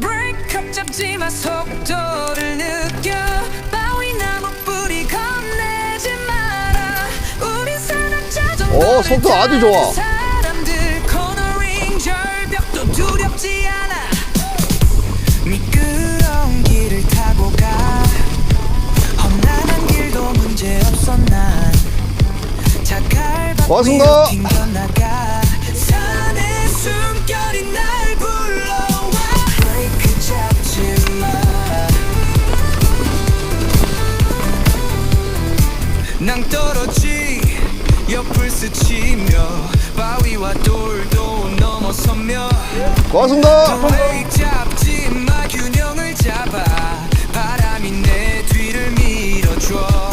break 잡지 마 속도를 느껴. 바위 나무 뿌리 건네지 마라. 우린 사랑 자전거를 어, 속도 아주 좋아. 사람들 코너링 절벽도 두렵지 않아. 미끄러운 길을 타고 가. 험난한 길도 문제없어 난. 자갈 고맙습니다. 나가. 낭떠러지 옆을 스치며 바위와 돌도 넘어서며 고맙습니다. 브레이크 잡지 마 균형을 잡아. 바람이 내 뒤를 밀어줘.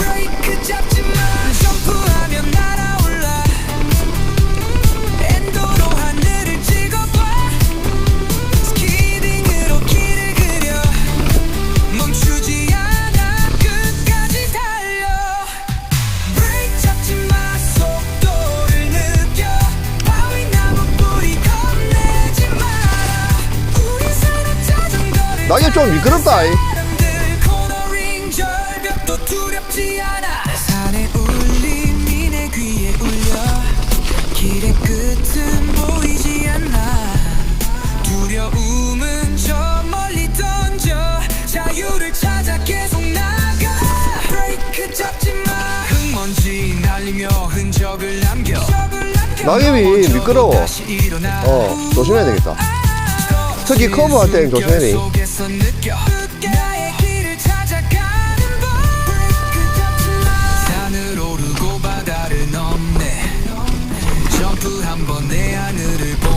낙엽 좀 미끄럽다. 낙엽이 미끄러워. 어 조심해야 되겠다. 특히 커버할 땐 조심해라. 한번 내 하늘을 보.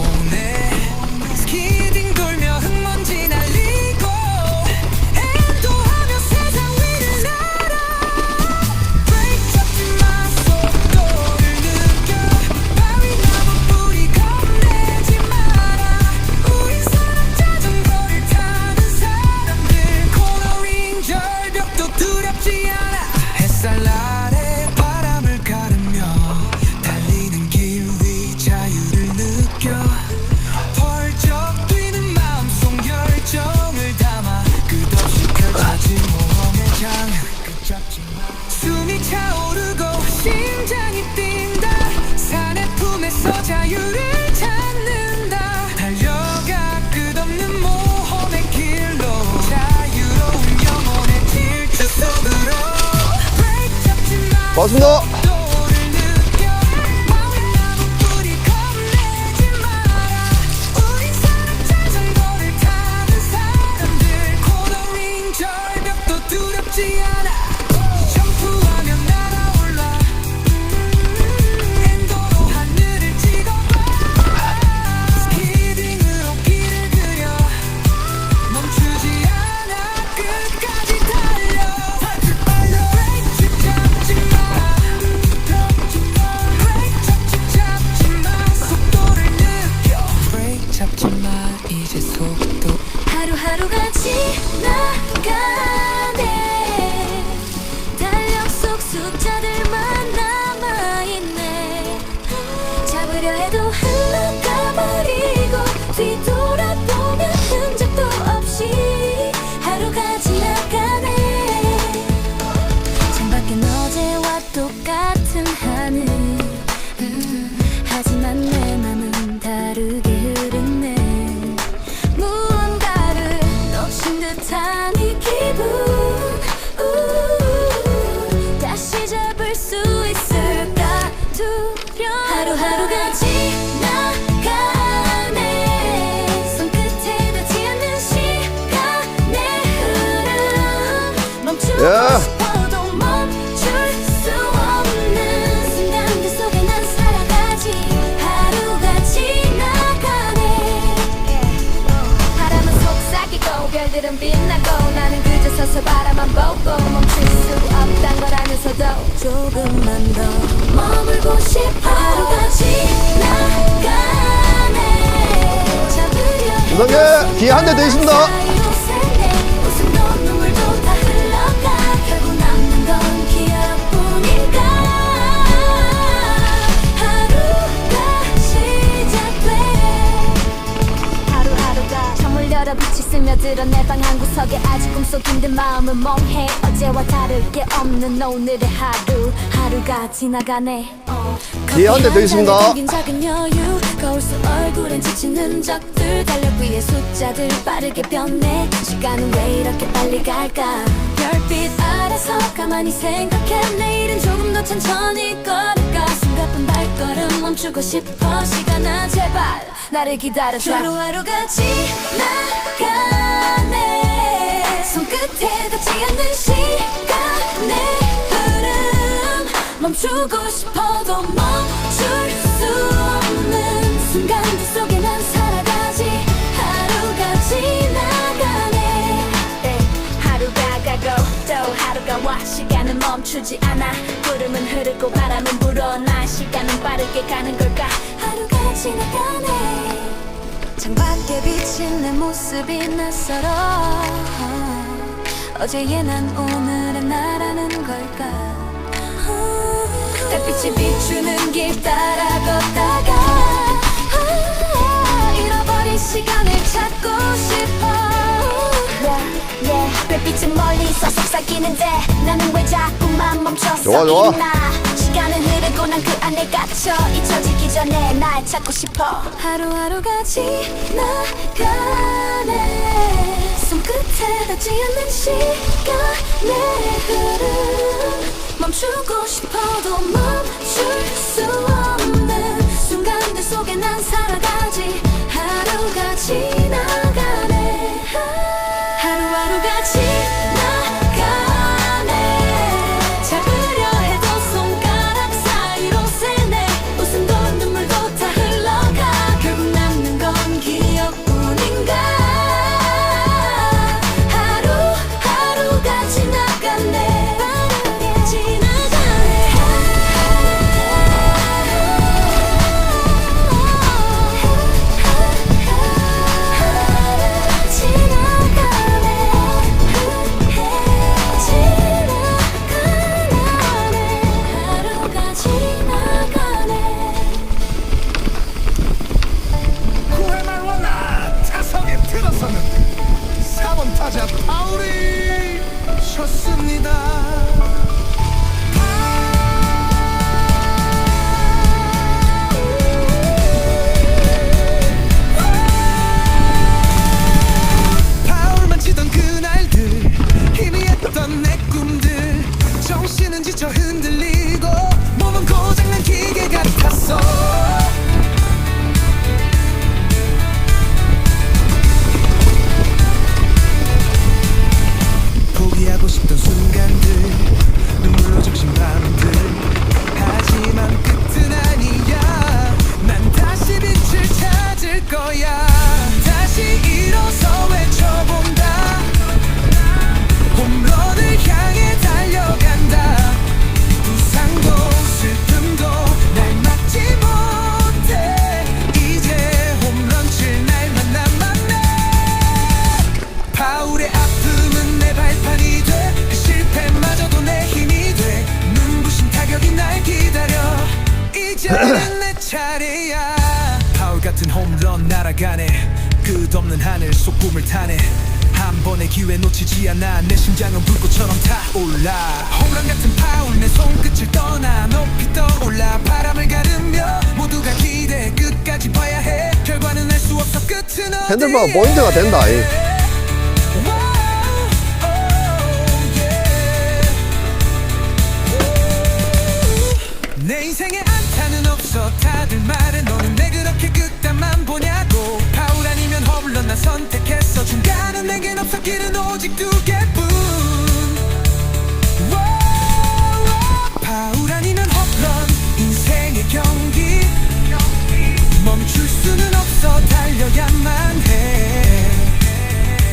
숨이 차오르고 심장이 뛴다. 산의 품에서 자유를 찾는다. 달려가 끝없는 모험의 길로. 자유로운 영혼의 질주 속으로. Break 잡지 마 고맙습니다. 감독님 기회 한대 되십니다. 내방 한구석에 아직 꿈속 힘든 마음은 멍해. 어제와 다를 게 없는 오늘의 하루. 하루가 지나가네. 어, 기회 한대더 있습니다. 거울 속 얼굴엔 지친 흔적들 달력 위에 숫자들 빠르게 변해. 시간은 왜 이렇게 빨리 갈까? 별빛 아래서 가만히 생각해. 내일은 조금 더 천천히 걸을까? 숨가쁜 발걸음 멈추고 싶어. 시간아 제발 나를 기다려줘. 하루하루가 지나가네. 손끝에 닿지 않는 시간의 흐름. 멈추고 싶어도 멈출 수 없는 순간들 속에 난 살아가지. 하루가 지나가네. 네, 하루가 가고 또 하루가 와. 시간은 멈추지 않아. 구름은 흐르고 바람은 불어 나. 시간은 빠르게 가는 걸까? 하루가 지나가네. 창밖에 비친 내 모습이 낯설어. 어제의 난 오늘의 나라는 걸까? 달빛이 비추는 길 따라 걷다가 아, 시간을 찾고 싶어 yeah, yeah. 별빛은 멀리서 속삭이는데 나는 왜 자꾸만 멈춰서 좋아, 좋아. 있나 시간은 흐르고 난 그 안에 갇혀 잊혀지기 전에 날 찾고 싶어 하루하루가 지나가네 손끝에 닿지 않는 시간의 같 없는 하늘 속 꿈을 타네. 한 번의 기회 놓치지 않아 내 심장은 불꽃처럼 타올라. 홈런 같은 파울 내 손끝을 떠나 높이 떠올라. 바람을 가르며 모두가 기대 끝까지 봐야 해. 결과는 알 수 없어 끝은 어디 핸들바가 포인트가 된다, 이. 내 인생에 안타는 없어. 다들 말해 너는 오직 두 개뿐. 워, 파울 아니면 홈런 인생의 경기. 멈출 수는 없어 달려야만 해.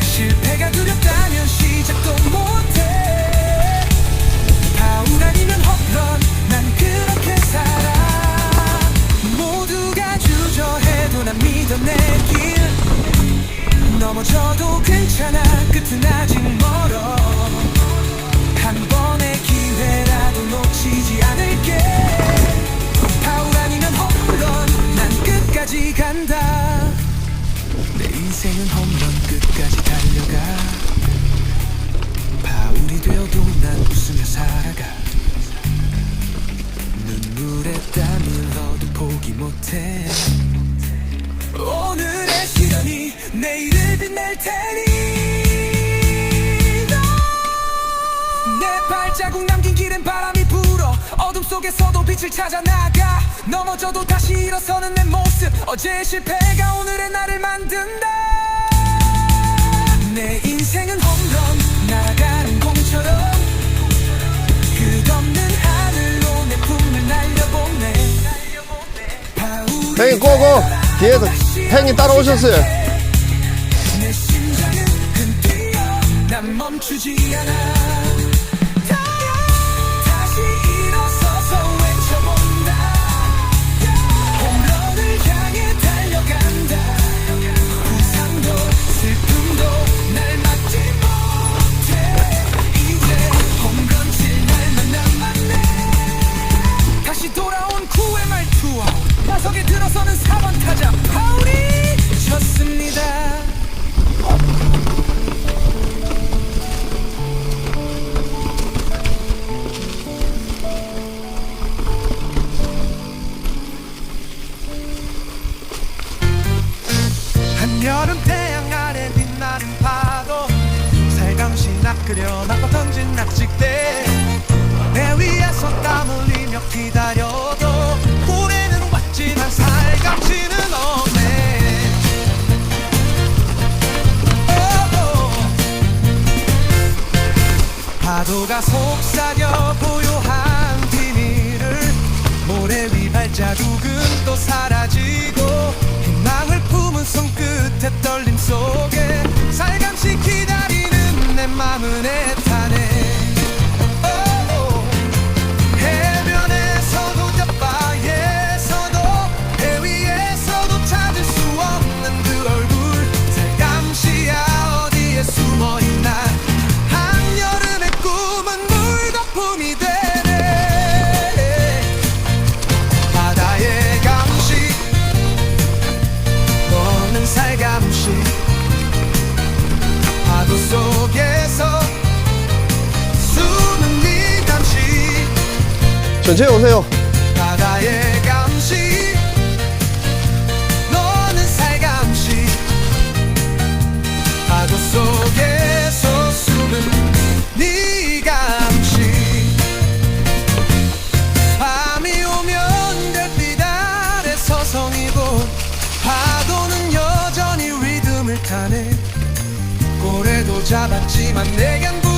실패가 두렵다면 시작도 못해. 파울 아니면 홈런 난 그렇게 살아. 모두가 주저해도 난 믿어 내길. 넘어져도 괜찮아 끝은 아직 멀어 빛을 찾아 나가. 넘어져도 다시 일어서는 내 모습. 어제의 실패가 오늘의 나를 만든다. 내 인생은 홈런 날아가는 공처럼. 끝없는 하늘로 내 꿈을 날려보내. 팽이 꼬고. 뒤에서 팽이 따라오셨어요. 내 심장은 흔들려. 난 멈추지 않아. 가자. 파울이 쳤습니다 천천히 오세요. 바다의 감시. 너는 살감시. 파도 속에서 숨은 네 감시. 밤이 오면 별빛 아래 서성이고 파도는 여전히 리듬을 타네. 고래도 잡았지만 내겐 부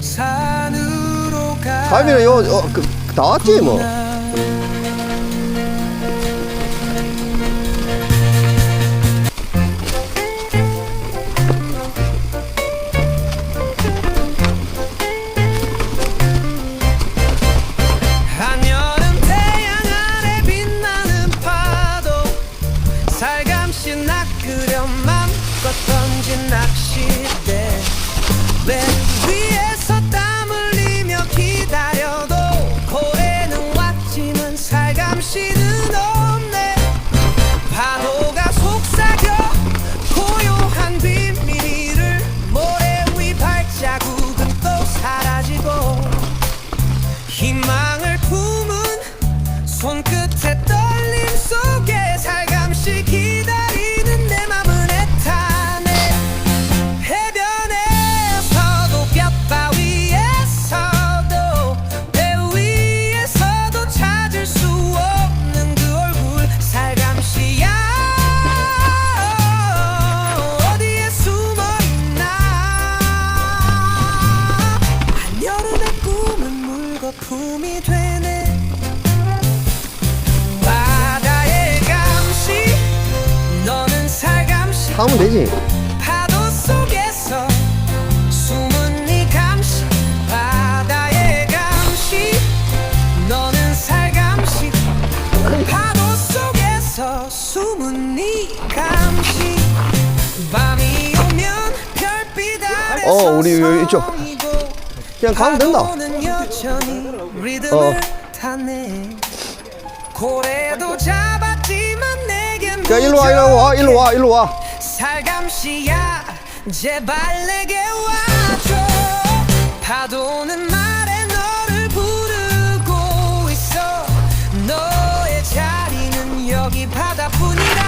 산으로 가면 요어 그 나왔지 뭐. 사오면 되지. 어 우리 이쪽 그냥 가면 된다. 어 야 일로 와 일로 와 일로 와 일로 와. 살감시야 제발 내게 와줘. 파도는 말에 너를 부르고 있어. 너의 자리는 여기 바다뿐이다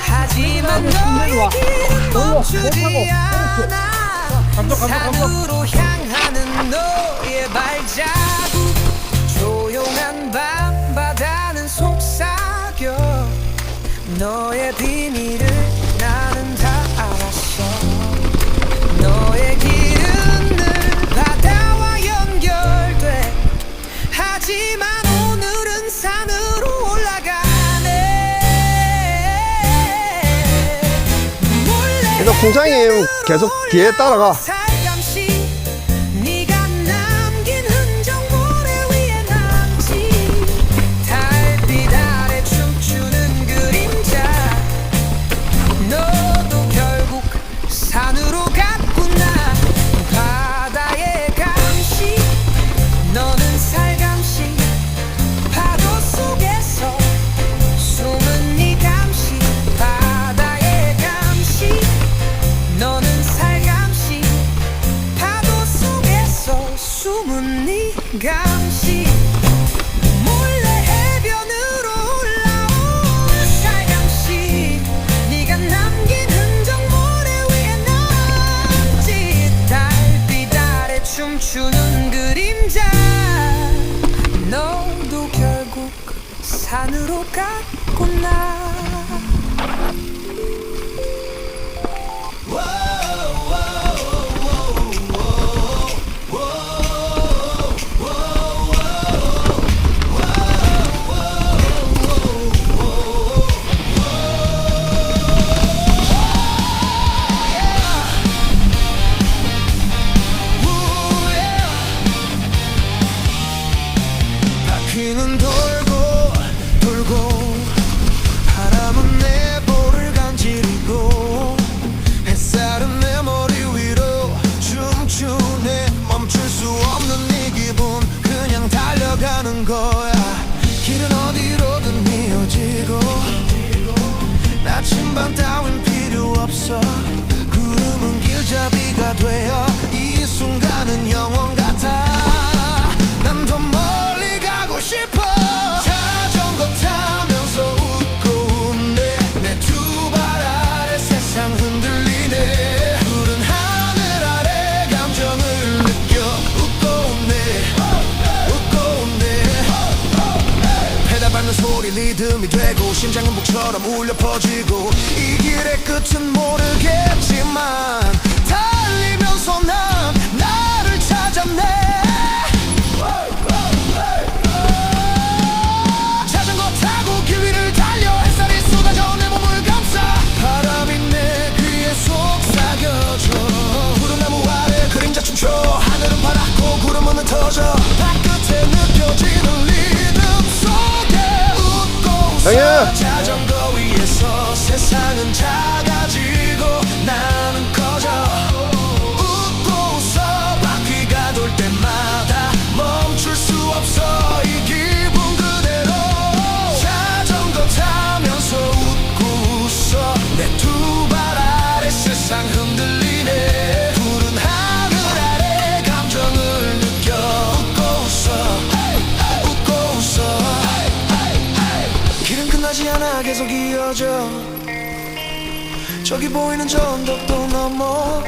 하지만 너의 길은 멈추지 않아. 산으로 향하는 너의 발자국. 조용한 밤 바다는 속삭여. 너의 빛 풍장이 계속 뒤에 따라가. 리듬이 되고 심장은 북처럼 울려 퍼지고 이 길의 끝은 모르겠지만 달리면서 난 나를 찾았네. 자전거 타고 길 위를 달려 햇살이 쏟아져 내 몸을 감싸 바람이 내 귀에 속삭여줘. 구름나무 아래 그림자 춤춰 하늘은 파랗고 구름은 흩어져. 바깥에 느껴지는 자, 정도 위해서 세상은 잘... 저기 보이는 저 언덕도 넘어